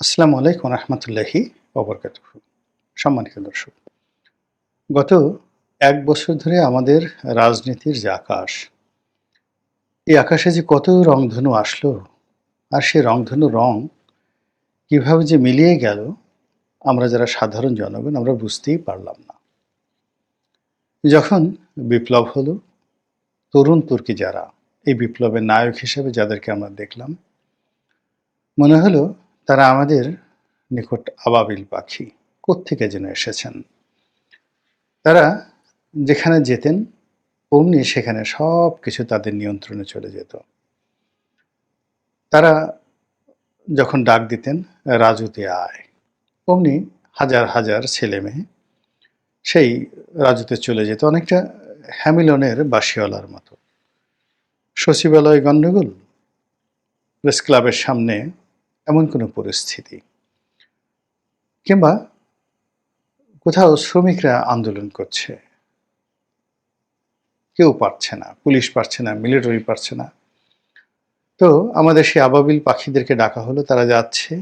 আসসালামু আলাইকুম রহমতুল্লাহি ওবরকাত সম্মানিত দর্শক, গত এক বছর ধরে আমাদের রাজনীতির যে আকাশ, এই আকাশে যে কত রংধনু আসলো আর সেই রংধনু রং কীভাবে যে মিলিয়ে গেল, আমরা যারা সাধারণ জনগণ আমরা বুঝতেই পারলাম না। যখন বিপ্লব হলো, তরুণ তুর্কি যারা, এই বিপ্লবের নায়ক হিসেবে যাদেরকে আমরা দেখলাম, মনে হলো তারা আমাদের নিকট আবাবিল পাখি কোত্থেকে যেন এসেছেন? তারা যেখানে যেতেন, অমনি সেখানে সব কিছু তাদের নিয়ন্ত্রণে চলে যেত। তারা যখন ডাক দিতেন, রাজুতে আয়। অমনি হাজার হাজার ছেলে মেয়ে সেই রাজুতে চলে যেত, অনেকটা হ্যামিলনের বাসিওয়ালার মতো। সচিবালয় গণ্ডগোল, প্রেস ক্লাবের সামনে এমন কোনো পরিস্থিতি। কিংবা কোথাও শ্রমিকরা আন্দোলন করছে। কেউ পারছে না, পুলিশ পারছে না মিলিটারি পারছে না। তো আমাদের সেই আবাবিল পাখিদেরকে ডাকা হলো, তারা যাচ্ছে।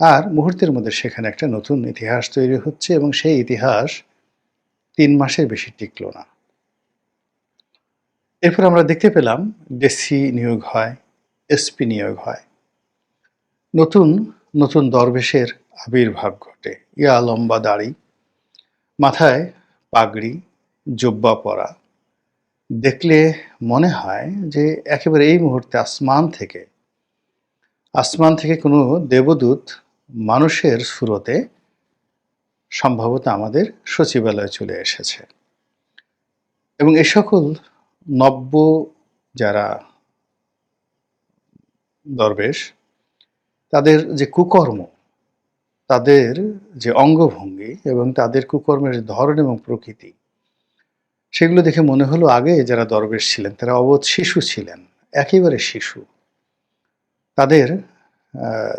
আর মুহূর্তের মধ্যে সেখানে একটা নতুন ইতিহাস তৈরি হচ্ছে এবং সেই ইতিহাস তিন মাসের বেশি টিকল না। এরপর আমরা দেখতে পেলাম ডেসি নিয়োগ হয় এসপি নিয়োগ হয়। নতুন নতুন দরবেশের আবির্ভাব ঘটে। ইয়া লম্বা দাড়ি, মাথায় পাগড়ি, জব্বা পরা। দেখলে মনে হয় যে একেবারে এই মুহূর্তে আসমান থেকে আসমান থেকে কোনো দেবদূত মানুষের সুরতে সম্ভবত আমাদের সচিবালয়ে চলে এসেছে। এবং এ সকল নব্য যারা দরবেশ তাদের যে কুকর্ম, তাদের যে অঙ্গভঙ্গি এবং তাদের কুকর্মের ধরন এবং প্রকৃতি, সেগুলো দেখে মনে হলো আগে যারা দরবেশ ছিলেন, তারা অবোধ শিশু ছিলেন, একেবারে শিশু। তাদের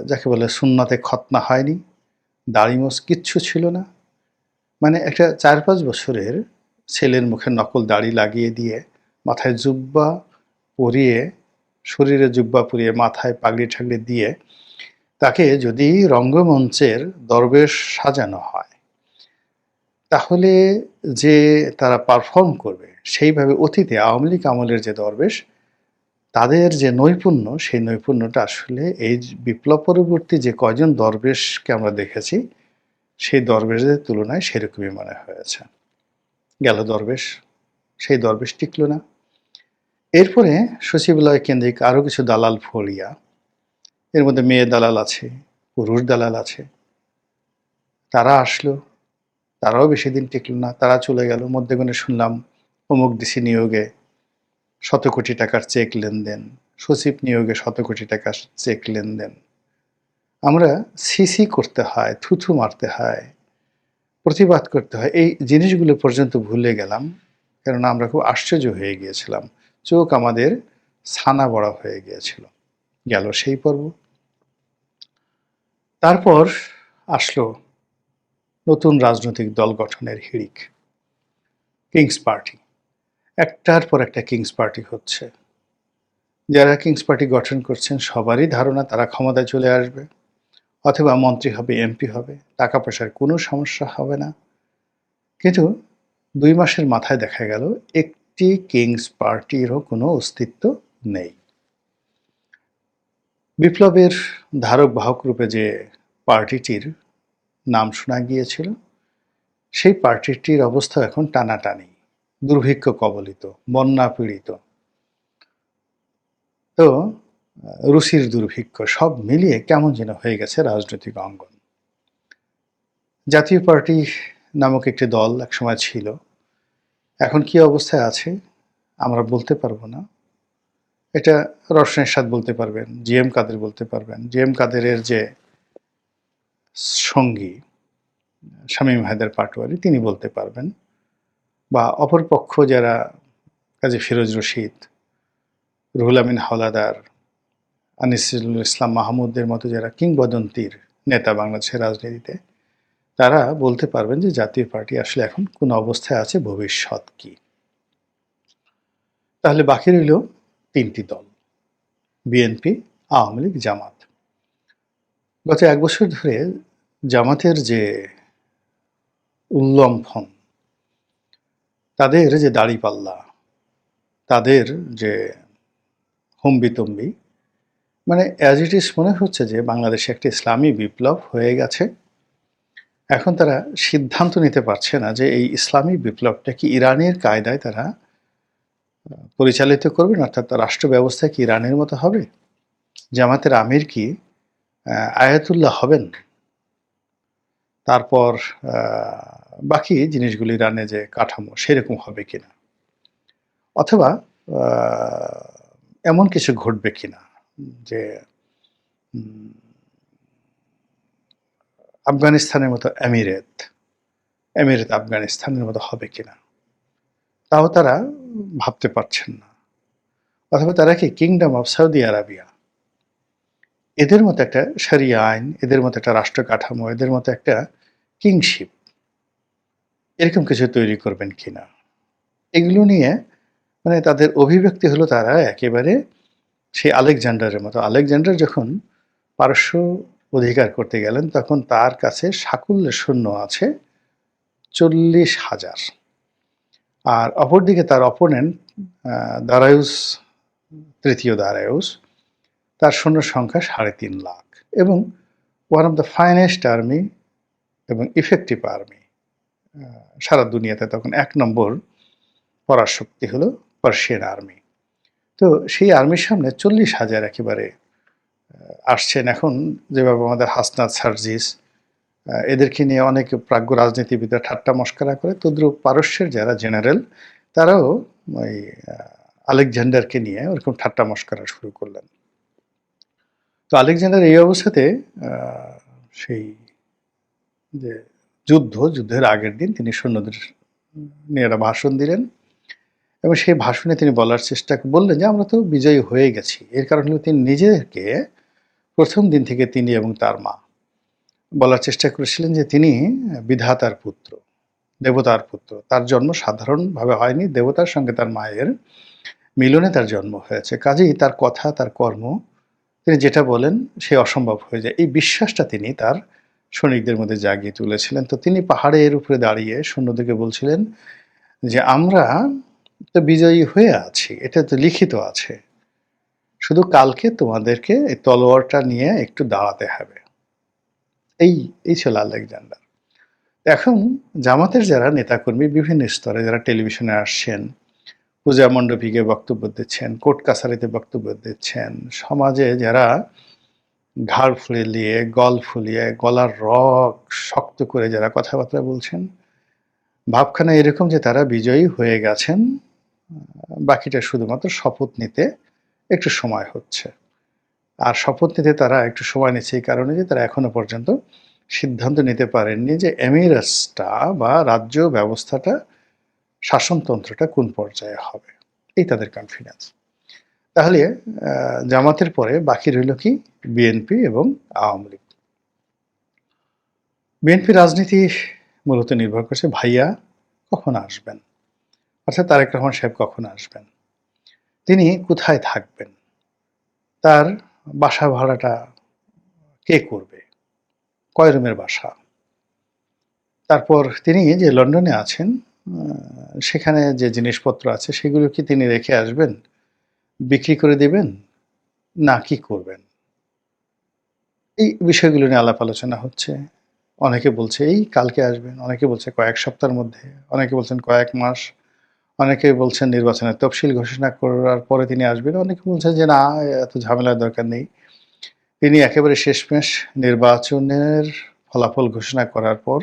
যাকে বলে সুন্নাতে খতনা হয়নি দাড়িমোস কিচ্ছু ছিল না। মানে একটা চার পাঁচ বছরের ছেলের মুখে নকল দাড়ি লাগিয়ে দিয়ে মাথায় জুব্বা পরিয়ে, শরীরে জুব্বা পরিয়ে মাথায় পাগড়ি ঠাগড়ি দিয়ে তাকে যদি রঙ্গমঞ্চের দরবেশ সাজানো হয়, তাহলে যে তারা পারফর্ম করবে, সেইভাবে অতীতে আওয়ামী লীগ আমলের যে দরবেশ, তাদের যে নৈপুণ্য, সেই নৈপুণ্যটা আসলে এই বিপ্লব পরবর্তী যে কয়জন দরবেশকে আমরা দেখেছি, সেই দরবেশদের তুলনায় সেরকমই মনে হয়েছে। গেল দরবেশ, সেই দরবেশ টিকল না। এরপরে সচিবালয় কেন্দ্রিক আরও কিছু দালাল ফলিয়া এর মধ্যে মেয়ে দালাল আছে, পুরুষ দালাল আছে। তারা আসলো, তারাও বেশি দিন টিকল না, তারা চলে গেল। মধ্যেগুনে শুনলাম, অমুক ডিসি নিয়োগে শত কোটি টাকার চেক লেনদেন, সচিব নিয়োগে শত কোটি টাকার চেক লেনদেন। আমরা সিসি করতে হয়, থুথু মারতে হয়, প্রতিবাদ করতে হয়। এই জিনিসগুলো পর্যন্ত ভুলে গেলাম, কেননা আমরা খুব আশ্চর্য হয়ে গিয়েছিলাম। চোখ আমাদের ছানা বড়া হয়ে গিয়েছিল। গেল সেই পর্ব। তারপর আসলো নতুন রাজনৈতিক দল গঠনের হিড়িক কিংস পার্টি একটার পর একটা কিংস পার্টি হচ্ছে। যারা কিংস পার্টি গঠন করছেন, সবারই ধারণা তারা ক্ষমতায় চলে আসবে। অথবা মন্ত্রী হবে এমপি হবে, টাকা পয়সার কোনো সমস্যা হবে না। কিন্তু দুই মাসের মাথায় দেখা গেল, একটি কিংস পার্টিরও কোনো অস্তিত্ব নেই। বিপ্লবের ধারক বাহক রূপে যে পার্টিটির নাম শোনা গিয়েছিল, সেই পার্টিটির অবস্থা এখন টানাটানি, দুর্ভিক্ষ কবলিত, বন্যা পীড়িত। তো, রুশির দুর্ভিক্ষ সব মিলিয়ে কেমন যেন হয়ে গেছে রাজনৈতিক অঙ্গন। জাতীয় পার্টি নামক একটি দল একসময় ছিল। এখন কি অবস্থায় আছে, আমরা বলতে পারব না। এটা রসনের সাথ বলতে পারবেন জি এম কাদের বলতে পারবেন। জি এম কাদেরের যে সঙ্গী, শামীম হায়দার পাটোয়ারি, তিনি বলতে পারবেন। বা অপরপক্ষ যারা কাজী ফিরোজ রশিদ, রুহুল আমিন হাওলাদার, আনিসুল ইসলাম মাহমুদের মতো যারা কিংবদন্তির নেতা বাংলাদেশের রাজনীতিতে, তারা বলতে পারবেন যে জাতীয় পার্টি আসলে এখন কোন অবস্থায় আছে, ভবিষ্যৎ কি। তাহলে বাকি রইল তিনটি দল বিএনপি আওয়ামী লীগ, জামাত। গত এক বছর ধরে জামাতের যে উল্লম্ফন, তাদের যে দাড়িপাল্লা, তাদের যে হম্বিতম্বি মানে অ্যাজ ইট ইস মনে হচ্ছে যে বাংলাদেশে একটি ইসলামী বিপ্লব হয়ে গেছে। এখন তারা সিদ্ধান্ত নিতে পারছে না যে এই ইসলামী বিপ্লবটা কি ইরানের কায়দায় তারা পরিচালিত করবেন, অর্থাৎ রাষ্ট্র ব্যবস্থা কি ইরানের মতো হবে? জামাতের আমির কি আয়াতুল্লাহ হবেন? তারপর বাকি জিনিসগুলি ইরানে যে কাঠামো সেরকম হবে কিনা? অথবা এমন কিছু ঘটবে কিনা? যে আফগানিস্তানের মতো এমিরেত এমিরেত আফগানিস্তানের মতো হবে কিনা? তাও তারা ভাবতে পারছেন না। অথবা তারা কি কিংডম অফ সৌদি আরাবিয়া এদের মতো একটা সারিয়া আইন, এদের মতো একটা রাষ্ট্র কাঠামো, এদের মতো একটা কিংশিপ এরকম কিছু তৈরি করবেন কিনা? এগুলো নিয়ে মানে তাদের অভিব্যক্তি হলো তারা একেবারে সেই আলেকজান্ডারের মতো। আলেকজান্ডার যখন পারস্য অধিকার করতে গেলেন, তখন তার কাছে সাকুল্যের শূন্য আছে চল্লিশ হাজার। আর অপরদিকে তার অপোনেন্ট দারায়ুস, তৃতীয় দারায়ুস, তার সৈন্য সংখ্যা সাড়ে তিন লাখ এবং one of the finest army এবং ইফেক্টিভ আর্মি সারা দুনিয়াতে তখন এক নম্বর পরাশক্তি হলো পার্সিয়ান আর্মি তো সেই আর্মির সামনে চল্লিশ হাজার একেবারে আসছেন এখন যেভাবে আমাদের হাসনাত সার্জিস এদেরকে নিয়ে অনেক প্রাজ্ঞ রাজনীতিবিদরা ঠাট্টা মস্করা করে। তদ্রুপ পারস্যের যারা জেনারেল, তারাও ওই আলেকজান্ডারকে নিয়ে ওরকম ঠাট্টা মস্করা শুরু করলেন। তো আলেকজান্ডার এই অবস্থাতে সেই যে যুদ্ধ, যুদ্ধের আগের দিন তিনি সৈন্যদের নিয়ে একটা ভাষণ দিলেন এবং সেই ভাষণে তিনি বলার চেষ্টা বললেন যে, আমরা তো বিজয়ী হয়ে গেছি। এর কারণ হলো তিনি নিজেকে প্রথম দিন থেকে তিনি এবং তার মা বলার চেষ্টা করেছিলেন যে তিনি বিধাতার পুত্র, দেবতার পুত্র। তার জন্ম সাধারণভাবে হয়নি, দেবতার সঙ্গে তার মায়ের মিলনে তার জন্ম হয়েছে। কাজেই তার কথা, তার কর্ম, তিনি যেটা বলেন সে অসম্ভব হয়ে যায়। এই বিশ্বাসটা তিনি তার সৈনিকদের মধ্যে জাগিয়ে তুলেছিলেন। তো তিনি পাহাড়ের উপরে দাঁড়িয়ে সৈন্যদেরকে বলছিলেন যে, আমরা তো বিজয়ী হয়ে আছি, এটা তো লিখিত আছে। শুধু কালকে তোমাদেরকে এই তলোয়ারটা নিয়ে একটু দাঁড়াতে হবে। এই এই ছিল আলেকজান্ডার। এখন জামাতের যারা নেতাকর্মী বিভিন্ন স্তরে যারা টেলিভিশনে আসছেন, পূজা মণ্ডপীকে বক্তব্য দিচ্ছেন, কোর্ট কাছারিতে বক্তব্য দিচ্ছেন, সমাজে যারা ঘাড় ফুলিয়ে, গল ফুলিয়ে, গলার রক শক্ত করে যারা কথাবার্তা বলছেন, ভাবখানা এরকম যে তারা বিজয়ী হয়ে গেছেন, বাকিটা শুধুমাত্র শপথ নিতে একটু সময় হচ্ছে। আর শপথ নিতে তারা একটু সময় নিচ্ছে এই কারণে যে তারা এখনও পর্যন্ত সিদ্ধান্ত নিতে পারেননি যে এমিরাসটা বা রাজ্য ব্যবস্থাটা, শাসনতন্ত্রটা কোন পর্যায়ে হবে। এই তাদের কনফিডেন্স তাহলে জামাতের পরে বাকি রইল কি? বিএনপি এবং আওয়ামী লীগ। বিএনপি রাজনীতি মূলত নির্ভর করছে ভাইয়া কখন আসবেন? অর্থাৎ তারেক রহমান সাহেব কখন আসবেন? তিনি কোথায় থাকবেন? তার বাসা ভাড়াটা কে করবে? কয় রুমের বাসা? তারপর তিনি যে লন্ডনে আছেন সেখানে যে জিনিসপত্র আছে সেগুলো কি তিনি রেখে আসবেন? বিক্রি করে দেবেন? না, কি করবেন? এই বিষয়গুলো নিয়ে আলাপ আলোচনা হচ্ছে। অনেকে বলছে, এই কালকে আসবেন। অনেকে বলছে, কয়েক সপ্তাহের মধ্যে। অনেকে বলছেন, কয়েক মাস। অনেকে বলছেন নির্বাচনের তফসিল ঘোষণা করার পরে তিনি আসবেন। অনেকে বলছেন যে, না, এত ঝামেলার দরকার নেই। তিনি একেবারে শেষমেশ নির্বাচনের ফলাফল ঘোষণা করার পর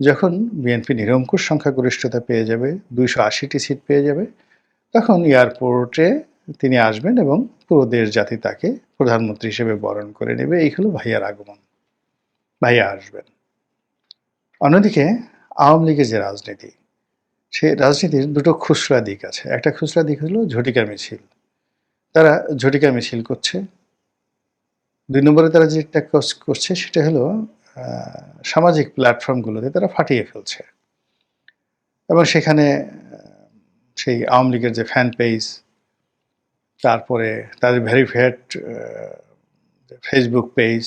যখন বিএনপি নিরঙ্কুশ সংখ্যাগরিষ্ঠতা পেয়ে যাবে, দুইশো আশিটি সিট পেয়ে যাবে, তখন এয়ারপোর্টে তিনি আসবেন এবং পুরো দেশ জাতি তাকে প্রধানমন্ত্রী হিসেবে বরণ করে নেবে। এই হলো ভাইয়ার আগমন। ভাইয়া আসবেন। অন্যদিকে আওয়ামী লীগের যে রাজনীতি সে রাজনীতির দুটো খুচরা দিক আছে। একটা খুচরা দিক হলো ঝটিকা মিছিল। তারা ঝটিকা মিছিল করছে। দুই নম্বরে তারা যেটা করছে সেটা হলো সামাজিক প্ল্যাটফর্মগুলোতে তারা ফাটিয়ে ফেলছে। এবং সেখানে সেই আওয়ামী লীগের যে ফ্যান পেজ তারপরে তাদের ভেরিফাইড ফেসবুক পেজ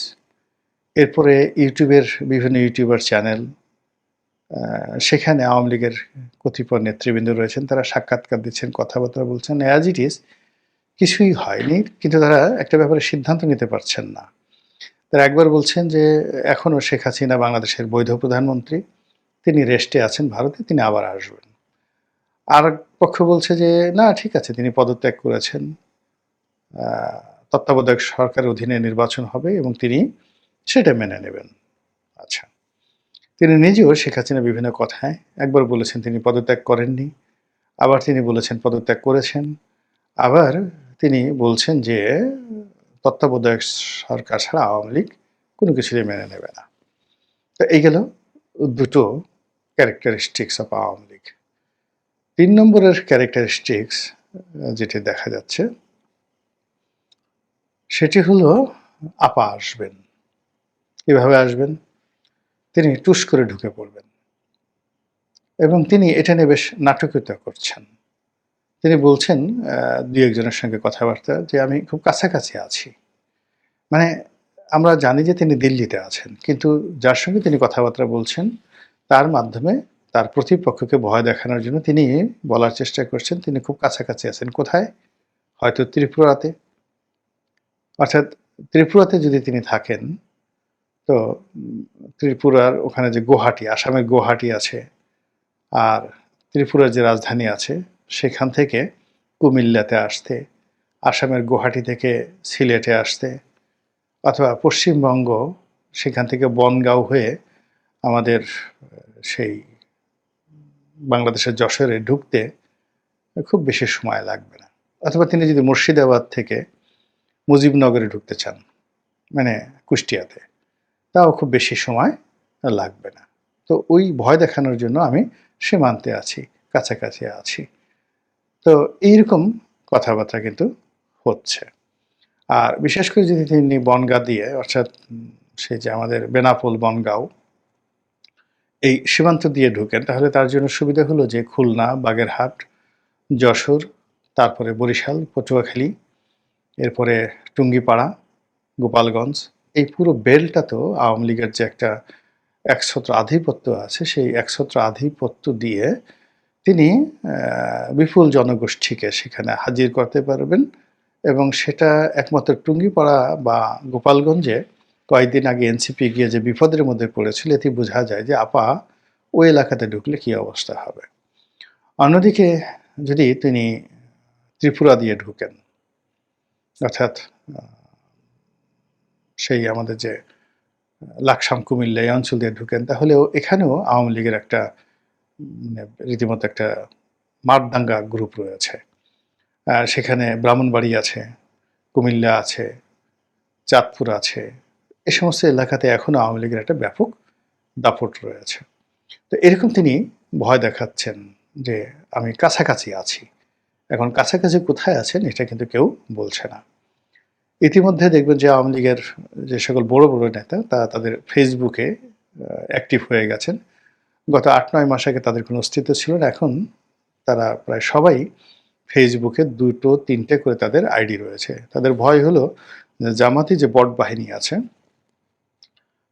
এরপরে ইউটিউবের বিভিন্ন ইউটিউবার চ্যানেল সেখানে আওয়ামী লীগের কতিপয় নেতৃবৃন্দ রয়েছেন, তারা সাক্ষাৎকার দিচ্ছেন, কথাবার্তা বলছেন। অ্যাজ ইট ইজ কিছুই হয়নি, কিন্তু তারা একটা ব্যাপারে সিদ্ধান্ত নিতে পারছেন না। তারা একবার বলছেন যে এখনও শেখ হাসিনা বাংলাদেশের বৈধ প্রধানমন্ত্রী, তিনি রেস্টে আছেন ভারতে, তিনি আবার আসবেন। আর পক্ষ বলছে যে, না, ঠিক আছে, তিনি পদত্যাগ করেছেন। তত্ত্বাবধায়ক সরকারের অধীনে নির্বাচন হবে এবং তিনি সেটা মেনে নেবেন। তিনি নিজেও শেখ হাসিনা বিভিন্ন কথায় একবার বলেছেন তিনি পদত্যাগ করেননি, আবার তিনি বলেছেন পদত্যাগ করেছেন, আবার তিনি বলছেন যে তত্ত্বাবধায়ক সরকার ছাড়া আওয়ামী লীগ কোনো কিছুই মেনে নেবে না। তো এই গেল দুটো ক্যারেক্টারিস্টিক্স অফ আওয়ামী লীগ। তিন নম্বরের ক্যারেক্টারিস্টিক্স যেটি দেখা যাচ্ছে, সেটি হলো আপা আসবেন। কীভাবে আসবেন? তিনি টুস করে ঢুকে পড়বেন। এবং তিনি এটা নিয়ে বেশ নাটকীয়তা করছেন। তিনি বলছেন দু একজনের সঙ্গে কথাবার্তা যে আমি খুব কাছাকাছি আছি। মানে আমরা জানি যে তিনি দিল্লিতে আছেন, কিন্তু যার সঙ্গে তিনি কথাবার্তা বলছেন, তার মাধ্যমে তার প্রতিপক্ষকে ভয় দেখানোর জন্য তিনি বলার চেষ্টা করছেন, তিনি খুব কাছাকাছি আছেন। কোথায়? হয়তো ত্রিপুরাতে। অর্থাৎ ত্রিপুরাতে যদি তিনি থাকেন তো ত্রিপুরার ওখানে যে গুয়াহাটি, আসামের গুয়াহাটি আছে আর ত্রিপুরার যে রাজধানী আছে, সেখান থেকে কুমিল্লাতে আসতে, আসামের গুয়াহাটি থেকে সিলেটে আসতে অথবা পশ্চিমবঙ্গ, সেখান থেকে বনগাঁও হয়ে আমাদের সেই বাংলাদেশের যশোরে ঢুকতে খুব বেশি সময় লাগবে না। অথবা তিনি যদি মুর্শিদাবাদ থেকে মুজিবনগরে ঢুকতে চান মানে কুষ্টিয়াতে তাও খুব বেশি সময় লাগবে না। তো ওই ভয় দেখানোর জন্য আমি সীমান্তে আছি, কাছাকাছি আছি। তো এইরকম কথাবার্তা কিন্তু হচ্ছে। আর বিশেষ করে যদি তিনি বনগা দিয়ে, অর্থাৎ সেই যে আমাদের বেনাপোল বনগাঁও, এই সীমান্ত দিয়ে ঢুকেন, তাহলে তার জন্য সুবিধা হলো যে খুলনা, বাগেরহাট, যশোর, তারপরে বরিশাল, পটুয়াখালী, এরপরে টুঙ্গিপাড়া, গোপালগঞ্জ এই পুরো বেলটা তো আওয়ামী লীগের যে একটা একছত্র আধিপত্য আছে, সেই একছত্র আধিপত্য দিয়ে তিনি বিপুল জনগোষ্ঠীকে সেখানে হাজির করতে পারবেন এবং সেটা একমাত্র টুঙ্গিপাড়া বা গোপালগঞ্জে কয়েকদিন আগে এনসিপি গিয়ে যে বিপদের মধ্যে পড়েছিল, এতে বোঝা যায় যে আপা ওই এলাকাতে ঢুকলে কী অবস্থা হবে। অন্যদিকে যদি তিনি ত্রিপুরা দিয়ে ঢুকেন, অর্থাৎ সেই আমাদের যে লাকসাম কুমিল্লা এই অঞ্চল দিয়ে ঢুকেন, তাহলেও এখানেও আওয়ামী লীগের একটা রীতিমতো একটা মারদাঙ্গা গ্রুপ রয়েছে। আর সেখানে ব্রাহ্মণবাড়ি আছে, কুমিল্লা আছে, চাঁদপুর আছে, এ সমস্ত এলাকাতে এখনও আওয়ামী লীগের একটা ব্যাপক দাপট রয়েছে। তো এরকম তিনি ভয় দেখাচ্ছেন যে, আমি কাছাকাছি আছি। এখন কাছাকাছি কোথায় আছেন, এটা কিন্তু কেউ বলছে না। ইতিমধ্যে দেখবেন যে আওয়ামী লীগের যে সকল বড় বড় নেতা তারা তাদের ফেসবুকে অ্যাক্টিভ হয়ে গেছেন। গত আট, নয় মাস আগে তাদের কোনো অস্তিত্ব ছিল না। এখন তারা প্রায় সবাই ফেসবুকে দুটো, তিনটে করে তাদের আইডি রয়েছে। তাদের ভয় হলো জামাতি যে বট বাহিনী আছে,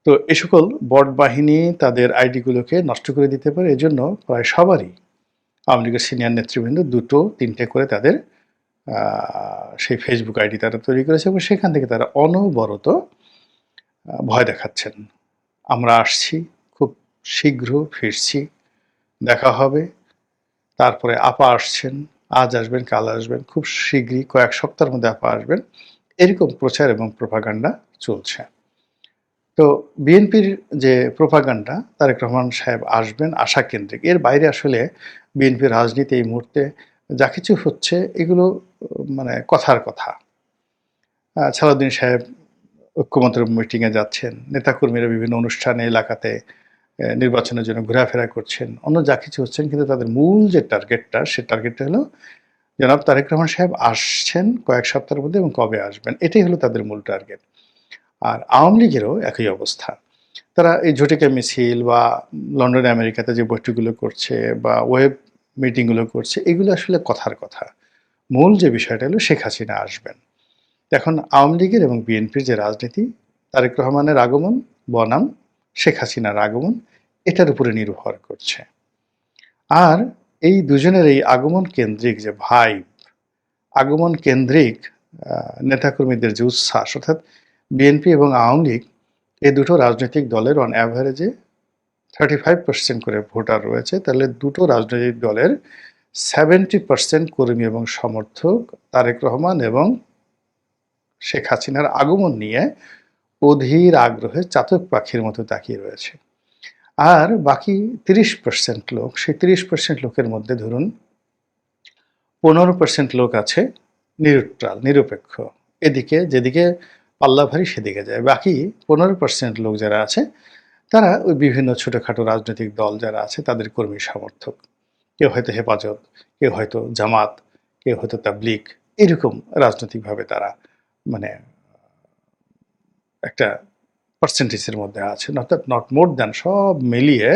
তো এ সকল বট বাহিনী তাদের আইডিগুলোকে নষ্ট করে দিতে পারে। এজন্য প্রায় সবারই আওয়ামী লীগের সিনিয়র নেতৃবৃন্দ দুটো, তিনটে করে তাদের সেই ফেসবুক আইডি তারা তৈরি করেছে এবং সেখান থেকে তারা অনবরত ভয় দেখাচ্ছেন। আমরা আসছি, খুব শীঘ্র ফিরছি, দেখা হবে, তারপরে আপা আসছেন, আজ আসবেন, কাল আসবেন, খুব শীঘ্রই কয়েক সপ্তাহের মধ্যে আপা আসবেন। এরকম প্রচার এবং প্রপাগান্ডা চলছে। তো বিএনপির যে প্রপাগান্ডা, তারেক রহমান সাহেব আসবেন, আশা কেন্দ্রিক। এর বাইরে আসলে বিএনপির রাজনীতি এই মুহূর্তে যা কিছু হচ্ছে এগুলো মানে কথার কথা। আহ, সালাউদ্দিন সাহেব ঐক্যমন্ত্র মিটিংয়ে যাচ্ছেন নেতাকর্মীরা বিভিন্ন অনুষ্ঠানে এলাকাতে নির্বাচনের জন্য ঘোরাফেরা করছেন। অন্য যা কিছু হচ্ছেন কিন্তু তাদের মূল যে টার্গেটটা সে টার্গেটটা হলো জনাব তারেক রহমান সাহেব আসছেন কয়েক সপ্তাহের মধ্যে এবং কবে আসবেন? এটাই হলো তাদের মূল টার্গেট আর আওয়ামী লীগেরও একই অবস্থা। তারা এই ঝটিকা মিছিল বা লন্ডনে আমেরিকাতে যে বৈঠকগুলো করছে বা ওয়েব মিটিংগুলো করছে, এগুলো আসলে কথার কথা। মূল যে বিষয়টা হলো শেখ হাসিনা আসবেন। এখন আওয়ামী লীগের এবং বিএনপির যে রাজনীতি, তারেক রহমানের আগমন, বনাম, শেখ হাসিনার আগমন, এটার উপরে নির্ভর করছে। আর এই দুজনের এই আগমন কেন্দ্রিক যে ভাই আগমন কেন্দ্রিক নেতাকর্মীদের যে উচ্ছ্বাস, অর্থাৎ বিএনপি এবং আওয়ামী লীগ এই দুটো রাজনৈতিক দলের অন অ্যাভারেজে থার্টি ফাইভ পার্সেন্ট করে ভোটার রয়েছে, তাহলে দুটো রাজনৈতিক দলের সেভেন্টি পার্সেন্ট কর্মী এবং সমর্থক তারেক রহমান এবং শেখ হাসিনার আগমন নিয়ে অধীর আগ্রহে চাতক পাখির মতো তাকিয়ে রয়েছে। আর বাকি তিরিশ পার্সেন্ট লোক, সেই তিরিশ পার্সেন্ট লোকের মধ্যে ধরুন পনেরো পার্সেন্ট লোক আছে নিউট্রাল নিরপেক্ষ, এদিকে যেদিকে পাল্লা ভারী সেদিকে যায়। বাকি পনেরো পার্সেন্ট লোক যারা আছে তারা ওই বিভিন্ন ছোটোখাটো রাজনৈতিক দল যারা আছে, তাদের কর্মী সমর্থক। কেউ হয়তো হেফাজত, কেউ হয়তো জামাত, কেউ হয়তো তাবলিক এরকম রাজনৈতিকভাবে তারা মানে একটা পার্সেন্টেজের মধ্যে আছে। অর্থাৎ নট মোর দ্যান সব মিলিয়ে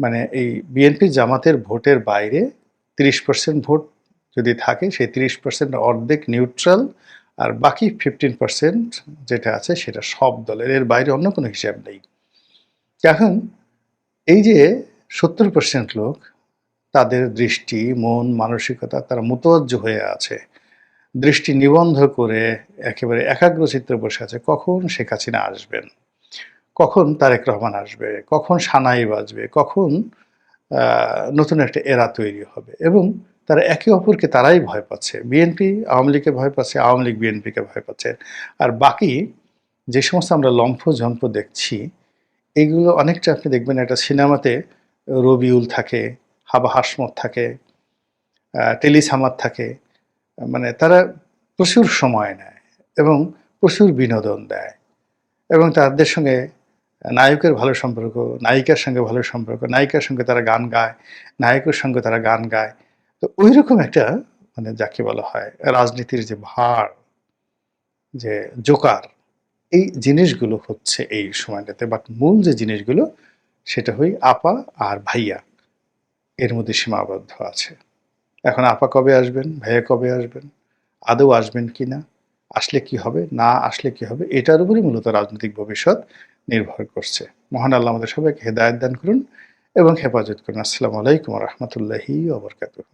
মানে এই বিএনপি জামাতের ভোটের বাইরে তিরিশ পার্সেন্ট ভোট যদি থাকে, সেই তিরিশ পার্সেন্ট অর্ধেক নিউট্রাল আর বাকি ফিফটিন পার্সেন্ট যেটা আছে, সেটা সব দলের। এর বাইরে অন্য কোনো হিসাব নেই। এখন এই যে সত্তর পার্সেন্ট লোক, তাদের দৃষ্টি, মন, মানসিকতা তারা মুতজ্জ হয়ে আছে। দৃষ্টি নিবন্ধ করে একেবারে একাগ্রচিত্রে বসে আছে, কখন শেখ হাসিনা আসবেন? কখন তারেক রহমান আসবে? কখন সানাই বাজবে? কখন নতুন একটা এরা তৈরি হবে? এবং তারা একে অপরকে তারাই ভয় পাচ্ছে। বিএনপি আওয়ামী লীগকে ভয় পাচ্ছে, আওয়ামী লীগ বিএনপিকে ভয় পাচ্ছে। আর বাকি যে সমস্ত আমরা লম্ফ ঝম্প দেখছি এইগুলো অনেকটা আপনি দেখবেন একটা সিনেমাতে রবিউল থাকে, হাবা হাসমত থাকে টেলিসামাত থাকে। মানে তারা প্রচুর সময় নেয় এবং প্রচুর বিনোদন দেয়। এবং তাদের সঙ্গে নায়কের ভালো সম্পর্ক, নায়িকার সঙ্গে ভালো সম্পর্ক, নায়িকার সঙ্গে তারা গান গায়, নায়কের সঙ্গে তারা গান গায়। তো ওই রকম একটা মানে যাকে বলা হয় রাজনীতির যে ভার, যে জোকার এই জিনিসগুলো হচ্ছে এই সময়টাতে বাট মূল যে জিনিসগুলো সেটা হই আপা আর ভাইয়া। এর মধ্যে সীমাবদ্ধ আছে। এখন আপা কবে আসবেন, ভাইয়া কবে আসবেন, আদৌ আসবেন কি না, আসলে কি হবে, না আসলে কি হবে, এটার উপরই মূলত রাজনৈতিক ভবিষ্যৎ নির্ভর করছে। মহান আল্লাহ আমাদের সবাইকে হেদায়ত দান করুন এবং হেফাজত করুন। আসসালামু আলাইকুম রহমতুল্লাহি ওবরকাতুহ